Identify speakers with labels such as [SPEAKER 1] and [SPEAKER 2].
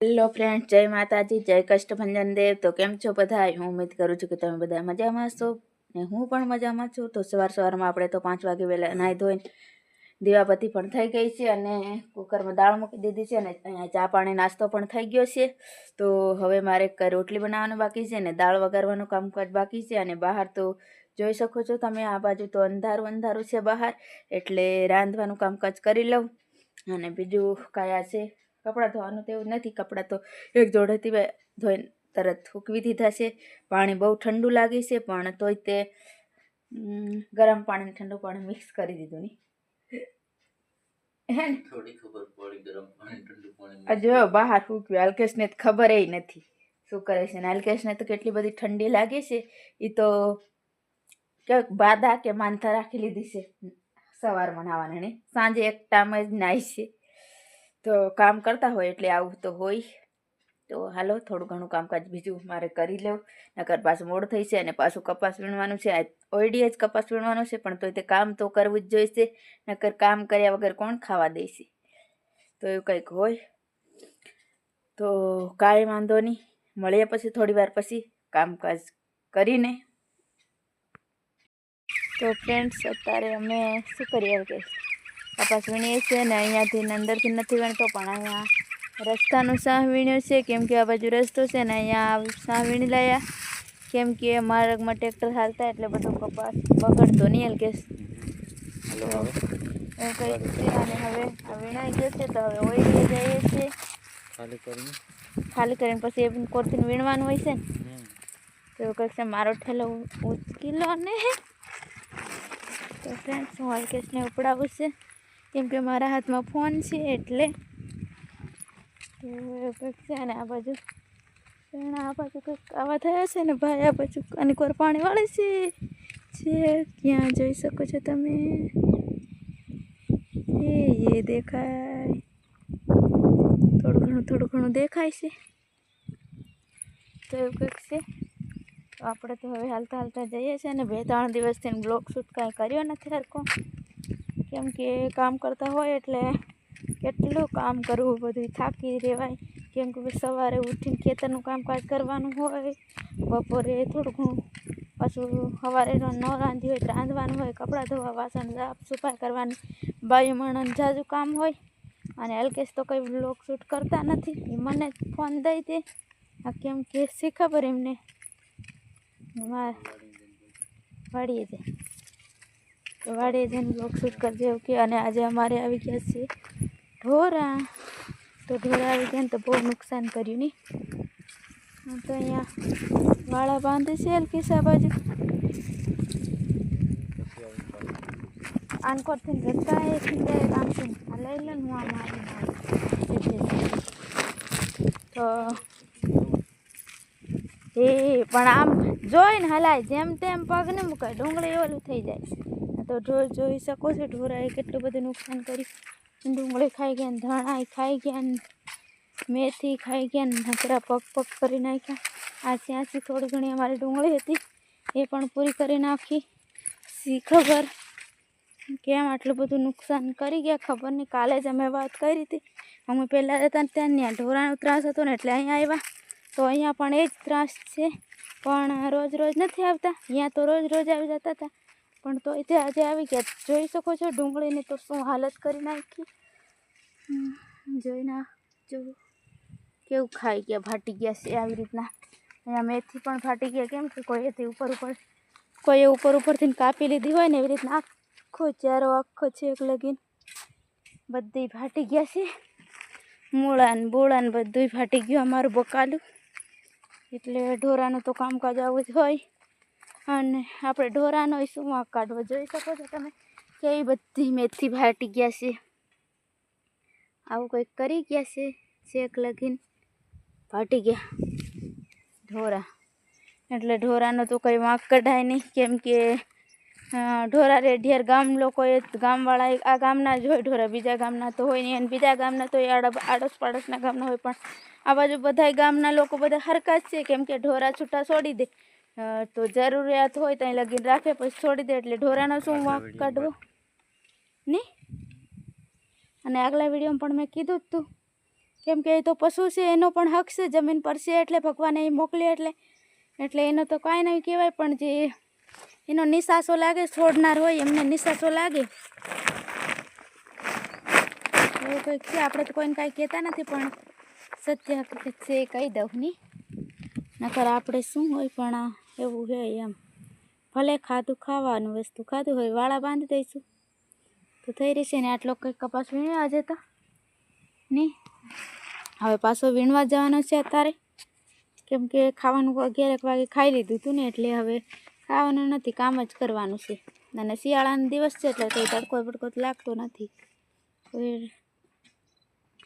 [SPEAKER 1] Hello friend જય માતાજી, જય કષ્ટભંજન દેવ. તો કેમ છો બધા? હું ઉમેદ કરું છું કે તમે બધા મજામાં છો ને હું પણ મજામાં છું. તો સવાર સવારમાં આપણે તો પાંચ વાગે વહેલા નાહી ધોઈને દીવાબત્તી પણ થઈ ગઈ છે અને કુકરમાં દાળ મૂકી દીધી છે અને અહીંયા ચા પાણી નાસ્તો પણ થઈ ગયો છે. તો હવે મારે રોટલી બનાવવાનું બાકી છે ને દાળ વગાડવાનું કામકાજ બાકી છે અને બહાર તો જોઈ શકો છો તમે, આ બાજુ તો અંધારું અંધારું છે બહાર એટલે રાંધવાનું કામકાજ કરી લઉં. અને બીજું કયા છે કપડાં ધોવાનું તેવું નથી કપડાં તો એક જોડેથી ધોઈને તરત સૂકવી દીધા છે. પાણી બહુ ઠંડુ લાગે છે પણ તોય તે ગરમ પાણી ઠંડુ પાણી મિક્સ કરી દીધું ની ને
[SPEAKER 2] થોડી ખબર પડી ગરમ પાણી ઠંડુ પાણી
[SPEAKER 1] આ જો બહાર ફૂક્યું અલ્કેશને તો ખબર નથી શું કરે છે ને અલ્કેશને તો કેટલી બધી ઠંડી લાગે છે. એ તો ક્યાંક બાદા કે માનતા રાખી લીધી છે. સવારમાં નાવાને ને સાંજે એક ટાઈમ જ નાહી છે. તો કામ કરતા હોય એટલે આવું તો હોય. તો હાલો, થોડું ઘણું કામકાજ બીજું મારે કરી લઉં નકર પાછું મોડ થઈ છે અને પાછું કપાસ વીણવાનું છે. ઓયડીએ જ કપાસ વીણવાનું છે, પણ તો તે કામ તો કરવું જ જોઈશે. નકર કામ કર્યા વગર કોણ ખાવા દેશે? તો એવું કંઈક હોય. તો કાંઈ વાંધો નહીં. મળીએ પછી થોડી વાર પછી કામકાજ કરીને. તો ફ્રેન્ડ્સ અત્યારે અમે શું કરીએ કે કપાસ વીણીએ છીએ ને અહીંયાથી ને અંદરથી નથી વીણતો પણ અહીંયા રસ્તાનો સાહ વીણ્યો છે. કેમ કે આ બાજુ રસ્તો છે ને અહીંયા સાહ વીણી લાયા. કેમ કે માર્ગમાં ટ્રેક્ટર હાલતા એટલે બધો કપાસ બગડતો નહીં હલકેશ
[SPEAKER 2] હાલો હવે?
[SPEAKER 1] એવું કંઈક છે અને હવે આ વીણાઈ જશે તો હવે ઓઈડીએ જઈએ છીએ.
[SPEAKER 2] ખાલી કરીને?
[SPEAKER 1] ખાલી કરીને પછી એ કોરથી વીણવાનું હોય છે ને.
[SPEAKER 2] હમ.
[SPEAKER 1] તો એવું કંઈક છે મારો ઠેલો ઉચકી લો ને. તો ફ્રેન્ડ્સ હું અલ્કેશને ઉપડાવું છે. કેમ કે મારા હાથમાં ફોન છે એટલે છે અને આ બાજુ. આ બાજુ કંઈક આવા થયા છે ને ભાઈ, આ બાજુ અને કોર પાણી વાળે છે. છે, ક્યાં જોઈ શકો છો તમે? એ એ દેખાય. થોડું ઘણું થોડું ઘણું દેખાય છે. તો એવું કંઈક છે. આપણે તો હવે હાલતા હાલતા જઈએ છીએ અને બે, ત્રણ દિવસથી બ્લોગ શૂટ કાંઈ કર્યો નથી હરકો કેમ કે કામ કરતા હોય એટલે કેટલું કામ કરવું બધું થાકી રહેવાય. કેમ કે સવારે ઉઠીને ખેતરનું કામકાજ કરવાનું હોય, બપોરે થોડું ઘણું પાછું સવારે ન રાંધી હોય રાંધવાનું હોય, કપડાં ધોવા, વાસણ સાફ સફાઈ કરવાની, બાયું મણન જાજુ કામ હોય. અને અલ્કેશ તો કંઈ બ્લોગ શૂટ કરતા નથી. એ મને ફોન દઈ દે. આ કેમ કે શી ખબર એમને? મારે વાડીએ જાય તો વાડીએ જઈને બ્લોગ શૂટ કરજે ઓકે અને આજે અમારે આવી ગયા છે ઢોરા. તો ઢોરા આવી ગયા ને તો બહુ નુકસાન કર્યું નહીં. તો અહીંયા વાળા બાંધે છે અલકેશા બાજુ. આનકોટથી જતા એ ખીંચાય કામ છે આ લઈ લે હું આમ આવીને તો એ પણ આમ જોઈને હલાય, જેમ તેમ પગને મૂકાય, ડુંગળી ઓલું થઈ જાય. આ તો ઢોર જોઈ શકો છો, ઢોરાએ કેટલું બધું નુકસાન કર્યું. ડુંગળી ખાઈ ગયા ધાણા ખાઈ ગયા મેથી ખાઈ ગયા ને નકરા પગ પગ કરી નાખ્યા. આછી આછી થોડી ઘણી અમારી ડુંગળી હતી, એ પણ પૂરી કરી નાખી. શી ખબર? કેમ આટલું બધું નુકસાન કરી ગયા? ખબર નહીં, કાલે જ અમે વાત કરી હતી. અમે પહેલાં હતા ત્યાં ત્યાં ઢોરાનો ત્રાસ હતો ને એટલે અહીંયા આવ્યા. તો અહીંયા પણ એ જ ત્રાસ છે. પણ રોજ રોજ નથી આવતા. અહીંયા તો રોજ રોજ આવી જતા હતા. પણ તો તે આજે આવી ગયા. જોઈ શકો છો ડુંગળીની તો શું હાલત કરી નાખી. જોઈ જોઈને જો કેવું ખાઈ ગયા, ફાટી ગયા છે આવી રીતના. અહીંયા મેથી પણ ફાટી ગયા. કેમ કે કોઈ એથી ઉપર ઉપર કોઈએ ઉપર ઉપરથી કાપી લીધી હોય ને એવી રીતના આખો ચારો આખો છે એક લગીને બધી ફાટી ગયા છે. મૂળાને, બોળાને બોળા બધું ફાટી ગયું અમારું બકાલું. એટલે ઢોરાનું તો કામકાજ આવું જ હોય. અને આપણે ઢોરાનો શું વાંક કાઢવો. જોઈ શકો છો તમે કેવી બધી મેથી ફાટી ગયા છે. આવું કંઈક કરી ગયા છે, શેક લગીને ફાટી ગયા ઢોરા. એટલે ઢોરાનો તો કંઈ વાંક કઢાય નહીં, કેમ કે ઢોરા રેઢિયાર ગામ લોકોએ ગામવાળા આ ગામના જ હોય ઢોરા, બીજા ગામના તો હોય નહીં અને બીજા ગામના તો એ આડ, આડોશ પાડોશના ગામના હોય, પણ આ બાજુ બધાય ગામના લોકો બધા હરકત છે, કેમ કે ઢોરા છૂટા છોડી દે. તો જરૂરિયાત હોય ત્યાં લગીને રાખે પછી છોડી દે એટલે ઢોરાનો શું વાંક કાઢવો? નહીં અને આગલા વિડીયોમાં પણ મેં કીધું જ તું. કેમ કે એ તો પશુ છે એનો પણ હક છે જમીન પર છે એટલે ભગવાને એ મોકલી એટલે. એટલે એનો તો કાંઈ નહીં કહેવાય પણ જે એનો નિશાસો લાગે છોડનાર હોય એમને નિશાસો લાગે. એવું કંઈક છે? આપણે તો કોઈને કાંઈ કહેતા નથી પણ સત્ય હકીકત છે એ કહી દઉં ની? નકર આપણે શું હોય પણ એવું છે એમ. ભલે ખાધું ખાવાનું, વસ્તુ ખાધું હોય, વાળા બાંધી દઈશું. તો થઈ રહેશે ને, આટલો કંઈક કપાસ વીણ્યો આજે તો? નહીં હવે પાછો વીણવા જવાનો છે અત્યારે. કેમ કે ખાવાનું અગિયારેક વાગે ખાઈ લીધું હતું ને, એટલે હવે ખાવાનું નથી, કામ જ કરવાનું છે. અને શિયાળાનો દિવસ છે, એટલે કંઈ તડકો બડકો લાગતો નથી.